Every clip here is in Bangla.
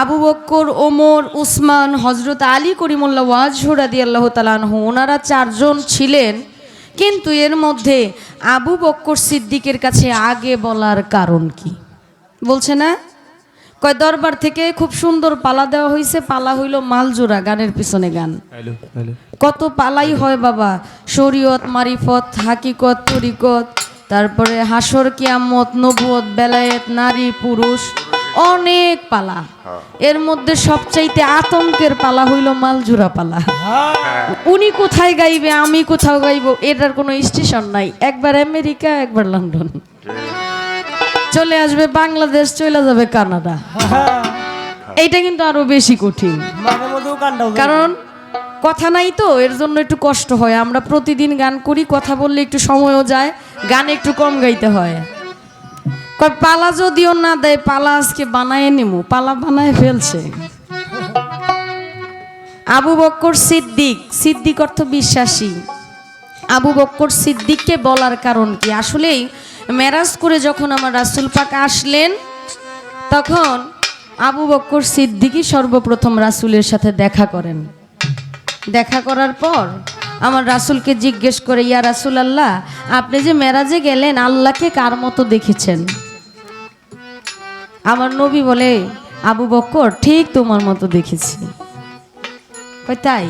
আবু বক্কর ওমর উসমান হজরত আলী করিমুল্লাহ ওয়াজহরাদি আল্লাহ তালানহু ওনারা চারজন ছিলেন। কিন্তু এর মধ্যে আবু বক্কর সিদ্দিকের কাছে আগে বলার কারণ কি? বলছে না? কয় দরবার থেকে খুব সুন্দর পালা দেওয়া হয়েছে পালা হইল মালজোড়া গানের পিছনে গান। কত পালাই হয় বাবা শরীয়ত মারিফত হাকিকত তরিকত তারপরে হাসর কিয়ামত নবুয়ত বেলায়েত নারী পুরুষ। অনেক পালা। এর মধ্যে সবচাইতে আতঙ্কের পালা হইল মালজুরা পালা। উনি কোথায় গাইবে আমি কোথাও গাইবো এটার কোনো স্টেশন নাই। একবার আমেরিকা একবার লন্ডন। চলে আসবে বাংলাদেশ চলে যাবে কানাডা। এইটা কিন্তু আরও বেশি কঠিন। কারণ কথা নাই তো এর জন্য একটু কষ্ট হয়। আমরা প্রতিদিন গান করি কথা বললে একটু সময়ও যায় গান একটু কম গাইতে হয়। কয়, পালা যদিও না দেয়, পালা আজকে বানায় নেমু। পালা বানায় ফেলছে। আবু বক্কর সিদ্দিক সিদ্দিক অর্থ বিশ্বাসী। আবু বক্কর সিদ্দিককে বলার কারণ কি? আসলেই মেরাজ করে যখন আমার রাসুল পাক আসলেন, তখন আবু বক্কর সিদ্দিকই সর্বপ্রথম রাসুলের সাথে দেখা করেন। দেখা করার পর আমার রাসুলকে জিজ্ঞেস করে, ইয়া রাসুল আল্লাহ আপনি যে মেরাজে গেলেন, আল্লাহকে কার মতো দেখেছেন? আমার নবী বলে, আবু বক্কর, ঠিক তোমার মতো দেখেছি। তাই?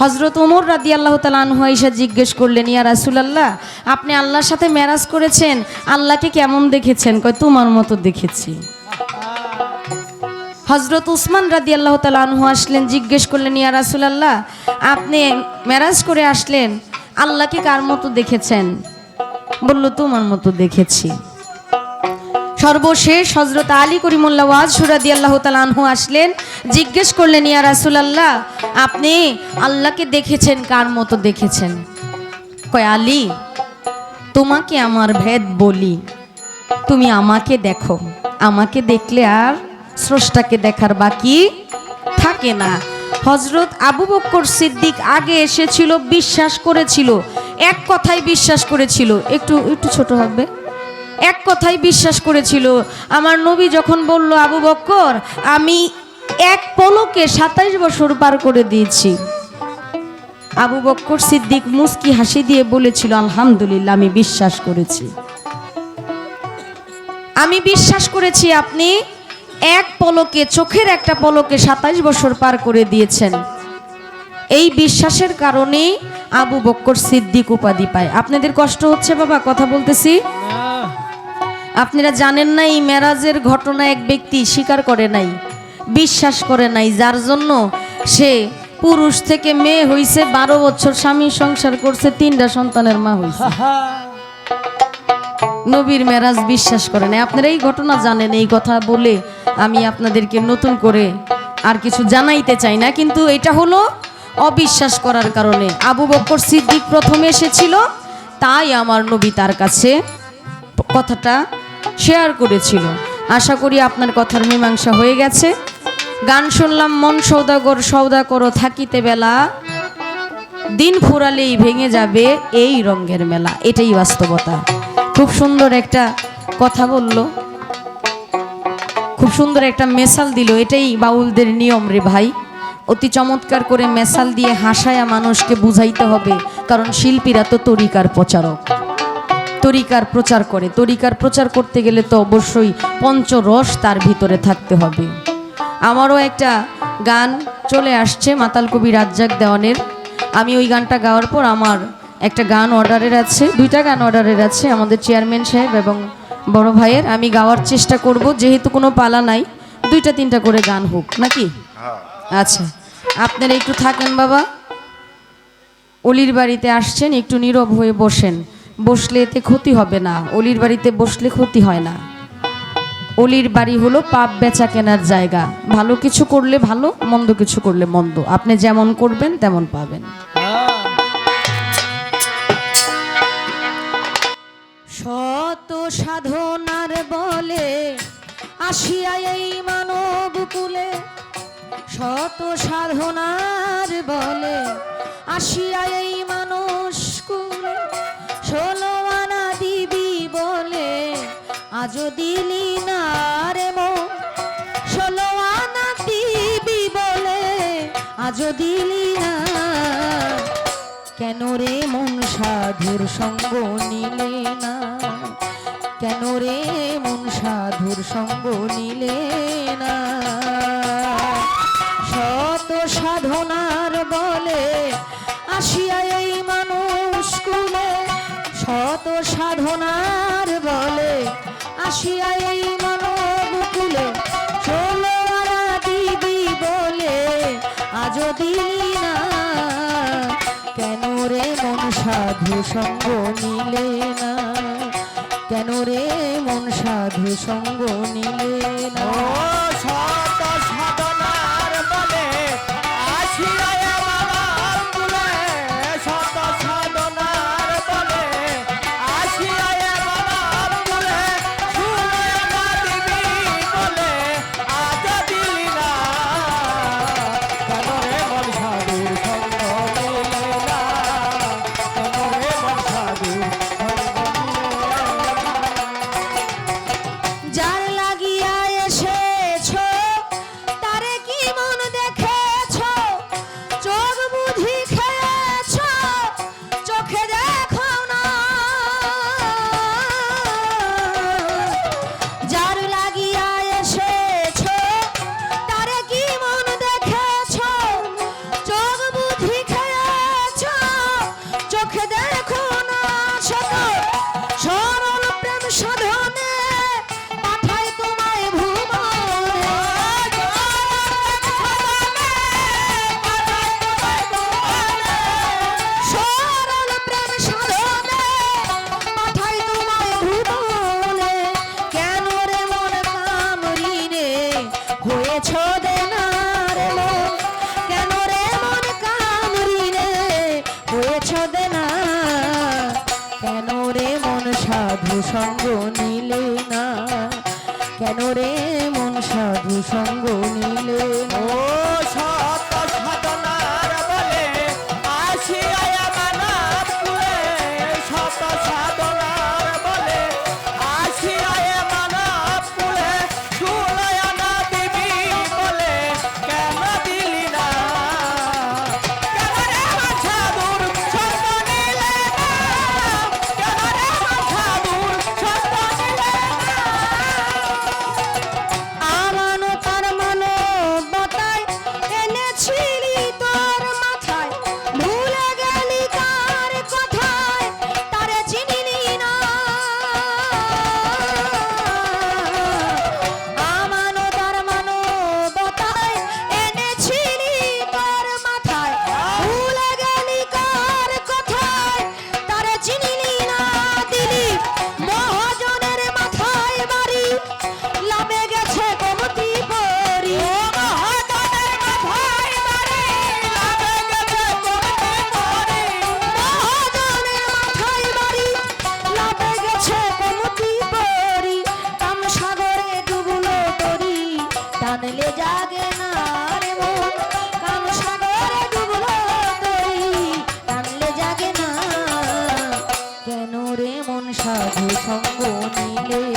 হজরত ওমর রাদি আল্লাহ তালানহু এসে জিজ্ঞেস করলেন, ইয়া রাসুলাল্লাহ, আপনি আল্লাহর সাথে মেরাজ করেছেন, আল্লাহকে কেমন দেখেছেন? কয়, তোমার মতো দেখেছি। হজরত উসমান রাদি আল্লাহ তালানহু আসলেন, জিজ্ঞেস করলেন, ইয়া রাসুলাল্লাহ, আপনি মেরাজ করে আসলেন, আল্লাহকে কার মতো দেখেছেন? বলল, তোমার মতো দেখেছি। সর্বশেষ হজরত আলী করিমুল্লাহ ওয়াজ সুরাদি আল্লাহ তালানহু আসলেন, জিজ্ঞেস করলেন, ইয়া রাসুলাল্লাহ, আপনি আল্লাহকে দেখেছেন, কার মতো দেখেছেন? কয়, আলী, তোমাকে আমার ভেদ বলি, তুমি আমাকে দেখো, আমাকে দেখলে আর স্রষ্টাকে দেখার বাকি থাকে না। হজরত আবু বক্কর সিদ্দিক আগে এসেছিল, বিশ্বাস করেছিল, এক কথাই বিশ্বাস করেছিল, একটু একটু ছোট হবে। এক কথাই বিশ্বাস করেছিল। আমার নবী যখন বলল, আবু বক্কর, আমি এক পলকে সাতাইশ বছর পার করে দিয়েছি। আবু বক্কর সিদ্দিক মুস্কি হাসি দিয়ে বলেছিল, আলহামদুলিল্লাহ, আমি বিশ্বাস করেছি। আমি বিশ্বাস করেছি আপনি এক পলকে, চোখের একটা পলকে সাতাইশ বছর পার করে দিয়েছেন। এই বিশ্বাসের কারণেই আবু বক্কর সিদ্দিক উপাধি পায়। আপনাদের কষ্ট হচ্ছে বাবা, কথা বলতেছি? আপনারা জানেন না, এই মেরাজের ঘটনা এক ব্যক্তি স্বীকার করে নাই, বিশ্বাস করে নাই, যার জন্য সে পুরুষ থেকে মেয়ে হইছে, বারো বছর স্বামী সংসার করছে, তিনটা সন্তানের মা হইছে। নবীর মেরাজ বিশ্বাস করে নাই। আপনারা এই ঘটনা জানেন, এই কথা বলে আমি আপনাদেরকে নতুন করে আর কিছু জানাইতে চাই না, কিন্তু এটা হলো অবিশ্বাস করার কারণে। আবু বক্কর সিদ্দিক প্রথমে এসেছিল, তাই আমার নবী তার কাছে কথাটা শেয়ার করেছিল। আশা করি আপনার কথার মীমাংসা হয়ে গেছে। গান শুনলাম, মন সৌদাগর, সৌদা করো, থাকিতে বেলা। দিন ফুরালেই ভেঙে যাবে এই রঙের মেলা। এটাই বাস্তবতা। খুব সুন্দর একটা কথা বলল। খুব সুন্দর একটা মেসাল দিল। এটাই বাউলদের নিয়ম রে ভাই। অতি চমৎকার করে মেসাল দিয়ে হাসায়া মানুষকে বুঝাইতে হবে। কারণ শিল্পীরা তো তরিকার প্রচারক। তরিকার প্রচার করে। তরিকার প্রচার করতে গেলে তো অবশ্যই পঞ্চরস তার ভিতরে থাকতে হবে। আমারও একটা গান চলে আসছে মাতাল কবি রাজ্জাক দেওয়ানের। আমি ওই গানটা গাওয়ার পর আমার একটা গান অর্ডারের আছে দুইটা গান অর্ডারের আছে আমাদের চেয়ারম্যান সাহেব এবং বড় ভাইয়ের। আমি গাওয়ার চেষ্টা করব যেহেতু কোনো পালা নাই দুইটা তিনটা করে গান হোক নাকি? আচ্ছা আপনারা একটু থাকেন বাবা। অলির বাড়িতে আসছেন একটু নীরব হয়ে বসেন। বসলে এতে ক্ষতি হবে না, অলির বাড়িতে বসলে ক্ষতি হয় না। অলির বাড়ি হলো পাপ বেচা কেনার জায়গা। ভালো কিছু করলে ভালো, মন্দ কিছু করলে মন্দ। আপনি যেমন করবেন, তেমন পাবেন। শত সাধনার বলে আসিয়া এই মানব কুলে। শত সাধনার বলে আসিয়া এই দিলি রে মো ষোলো আনা বলে, আজও কেন রে মন সাধুর সঙ্গ নিলে না? কেন রে মন সাধুর সঙ্গ নিলে না? শত সাধনার বলে আসিয়া এই মানুষ কুলে শত সাধনা আসিয়া এই মনবকুলে বলে আজ কেন রে মন সাধু সঙ্গ নিলে না? কেন রে মন সাধু সঙ্গ নিলে না? সঙ্গ নিলে না? কেন রে মন সাধু সঙ্গ নিলে না? সাধু সঙ্গ নিলে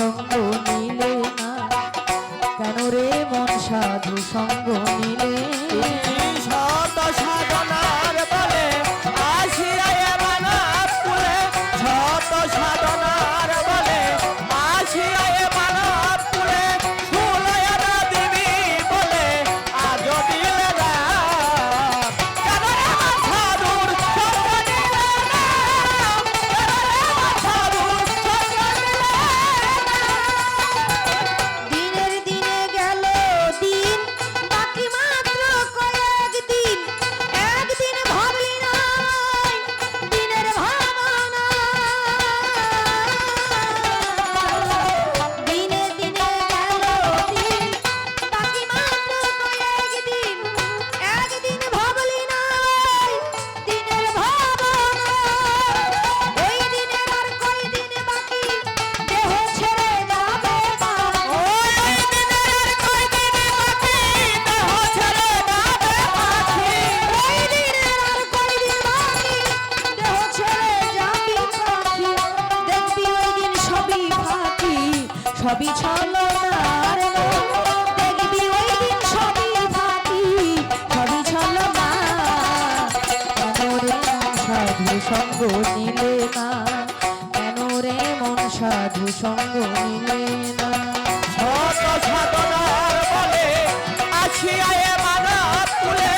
সঙ্গ সঙ্গ নিলে না। শত সাধনার বলে আসিয়া মানব তুলে।